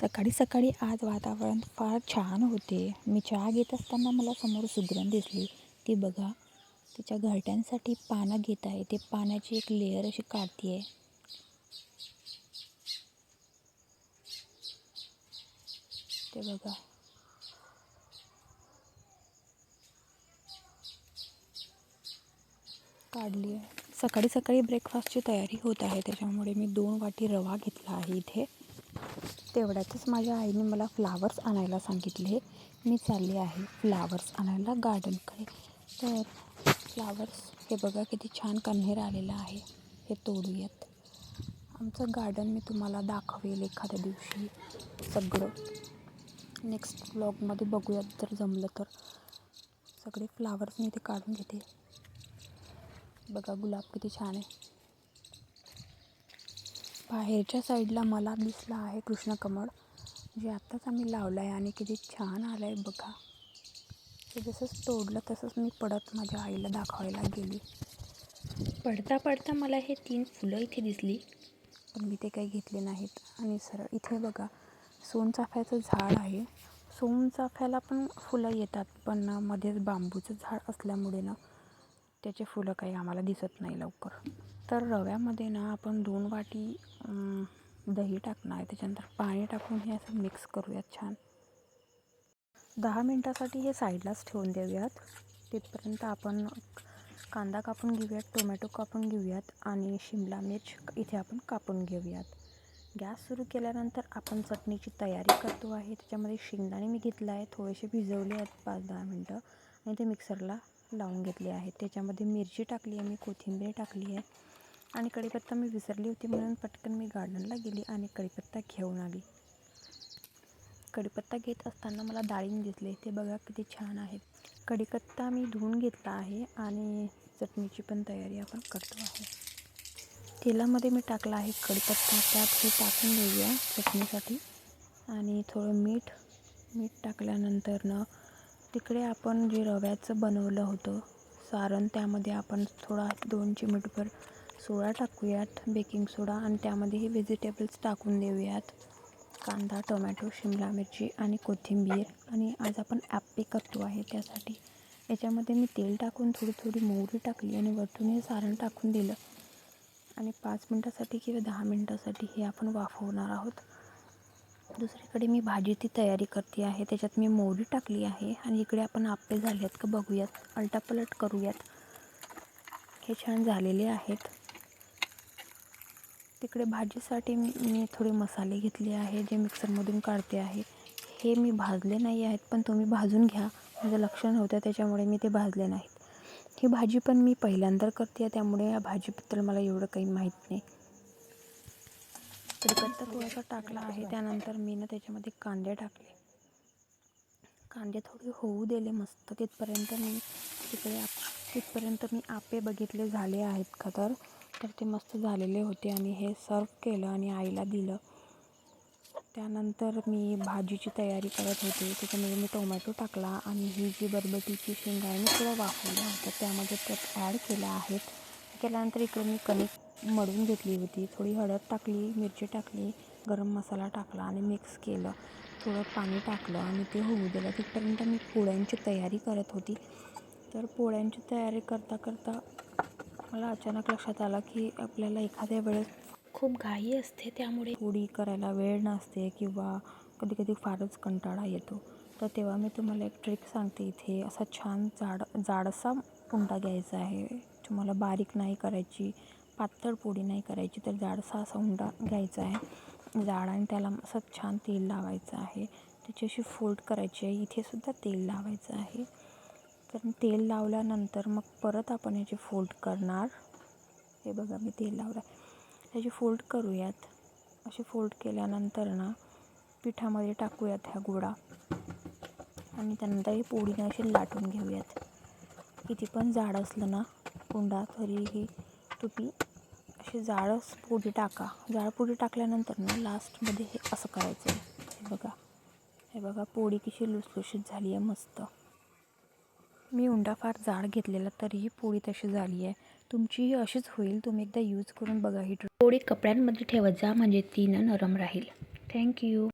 सकाळी सकाळी आज वातावरण फार छान होते. मी चहा घेत असताना मला समोर सुगरण दिसली. ती बघा तिच्या घरट्यांसाठी पानं घेत आहे. ते पाण्याची एक लेअर अशी काढते आहे ते बघा. काढली आहे सकाळी सकाळी ब्रेकफास्टची तयारी होत आहे. त्याच्यामुळे मी दोन वाटी रवा घेतला आहे इथे. तेवढ्यातच माझ्या आईने मला फ्लावर्स आणायला सांगितले. मी चालले आहे फ्लावर्स आणायला गार्डनकडे तर फ्लावर्स हे बघा किती छान कन्हेर आलेलं आहे. हे तोडूयात. आमचं गार्डन मी तुम्हाला दाखवेल एखाद्या दिवशी सगळं. नेक्स्ट ब्लॉगमध्ये बघूयात जर जमलं तर. सगळे फ्लावर्स मी इथे काढून घेते. बघा गुलाब किती छान आहे. बाहेरच्या साईडला मला दिसला आहे कृष्णकमळ जे आत्ताच आम्ही लावलं आहे आणि किती छान आलं आहे बघा. ते जसंच तोडलं तसंच मी पडत माझ्या आईला दाखवायला गेली. पडता पडता मला हे तीन फुलं इथे दिसली पण मी ते काही घेतले नाहीत. आणि सरळ इथे बघा सोनचाफ्याचं झाड आहे. सोनचाफ्याला पण फुलं येतात पण मध्येच बांबूचं झाड असल्यामुळे ना त्याचे फुलं काही आम्हाला दिसत नाही लवकर. तर रव्यामध्ये ना आपण दोन वाटी दही टाकणार आहे. त्याच्यानंतर पाणी टाकून हे असं मिक्स करूयात छान. दहा मिनटासाठी हे साईडलाच ठेवून देऊयात. तिथपर्यंत आपण कांदा कापून घेऊयात टोमॅटो कापून घेऊयात आणि शिमला मिर्च इथे आपण कापून घेऊयात. गॅस सुरू केल्यानंतर आपण चटणीची तयारी करतो आहे. त्याच्यामध्ये शेंगदाणे मी घेतलं आहे थोडेसे भिजवले आहेत पाच दहा मिनटं. आणि ते मिक्सरला लावून घेतले आहेत त्याच्यामध्ये मिरची टाकली आहे मी कोथिंबीर टाकली आहे आणि कढीपत्ता मी विसरली होती म्हणून पटकन मी गार्डनला गेली आणि कढीपत्ता घेऊन आली. कढीपत्ता घेत असताना मला डाळिंब दिसले. ते बघा किती छान आहेत कढीपत्ता मी धुवून घेतला आहे आणि चटणीची पण तयारी आपण करतो आहे तेलामध्ये मी टाकला आहे कढीपत्ता. त्यात हे टाकून देऊया चटणीसाठी. आणि थोडं मीठ मीठ टाकल्यानंतर ना तिकडे आपण जे रव्याचं बनवलं होतं सारण त्यामध्ये आपण थोडा दोन चिमटभर सोडा टाकूयात बेकिंग सोडा आणि त्यामध्ये हे व्हेजिटेबल्स टाकून देऊयात. कांदा टोमॅटो शिमला मिरची आणि कोथिंबीर. आणि आज आपण ॲप्पे करतो आहे त्यासाठी. याच्यामध्ये मी तेल टाकून थोडी थोडी मोहरी टाकली आणि वरतून हे सारण टाकून दिलं. आणि पाच मिनटासाठी किंवा दहा मिनटासाठी हे आपण वाफवणार आहोत. दुसरीकडे मी भाजीची तयारी करते आहे. त्याच्यात मी मोहरी टाकली आहे. आणि इकडे आपण आप्पे झाले आहेत का बघूयात. अलटापलट करूयात. हे छान झालेले आहेत. तिकडे भाजीसाठी मी मी थोडे मसाले घेतले आहे जे मिक्सरमधून काढते आहे. हे मी भाजले नाही आहेत पण तुम्ही भाजून घ्या. माझं लक्ष नव्हतं त्याच्यामुळे मी ते भाजले नाहीत. ही भाजी पण मी पहिल्यांदा करते त्यामुळे या भाजीबद्दल मला एवढं काही माहीत नाही. कढीपत्ता थोडासा टाकला आहे. त्यानंतर मी ना त्याच्यामध्ये कांदे टाकले. कांदे थोडे होऊ दिले मस्त. तिथपर्यंत मी तिकडे आप तिथपर्यंत मी आपे बघितले झाले आहेत का तर. तर ते मस्त झालेले होते आणि हे सर्व केलं आणि आईला दिलं. त्यानंतर मी भाजीची तयारी करत होते. त्याच्यामध्ये मी टोमॅटो टाकला आणि ही जी बरबटीची शेंगाणी थोडं वाफवलं होतं. त्यामध्ये त्यात ॲड केलं आहेत. केल्यानंतर इकडे मी कणिक मळून घेतली होती. थोडी हळद टाकली मिरची टाकली गरम मसाला टाकला आणि मिक्स केलं. थोडं पाणी टाकलं आणि ते होऊ दिलं. तिथपर्यंत मी पोळ्यांची तयारी करत होती. तर पोळ्यांची तयारी करता करता मला अचानक लक्षात आलं की आपल्याला एखाद्या वेळेस खूप घाई असते. त्यामुळे पोळी करायला वेळ नसते किंवा कधी कधी फारच कंटाळा येतो. तर तेव्हा मी तुम्हाला एक ट्रिक सांगते इथे. असा छान जाड जाडसा उंडा घ्यायचा आहे. तुम्हाला बारीक नाही करायची. पातळ पोळी नाही करायची तर जाडसा असा उंडा घ्यायचा आहे. जाड आणि त्याला असं छान तेल लावायचं आहे. त्याची अशी फोल्ड करायची आहे. इथे सुद्धा तेल लावायचं आहे. तर तेल लावल्यानंतर मग परत आपण याची फोल्ड करणार. हे बघा मी तेल लावलं त्याची फोल्ड करूयात. अशी फोल्ड केल्यानंतर ना पिठामध्ये टाकूयात ह्या गोळा आणि त्यानंतर ही पोळीने अशी लाटून घेऊयात. किती पण जाड असलं ना कुंडा तरीही तुम्ही अशी जाळं पुढे टाका. जाळं पुढे टाकल्यानंतर ना लास्टमध्ये हे असं करायचं आहे हे बघा. हे बघा पोळी कशी लुसलुशीत झाली आहे मस्त. मी उंडा फार जाड घेतलेला तरीही पोळी तशी झाली आहे तुमचीही अशीच होईल. तुम्ही एकदा यूज करून बघा ही पोळी कपड्यांमध्ये ठेवत जा म्हणजे ती ना नरम राहील. थँक्यू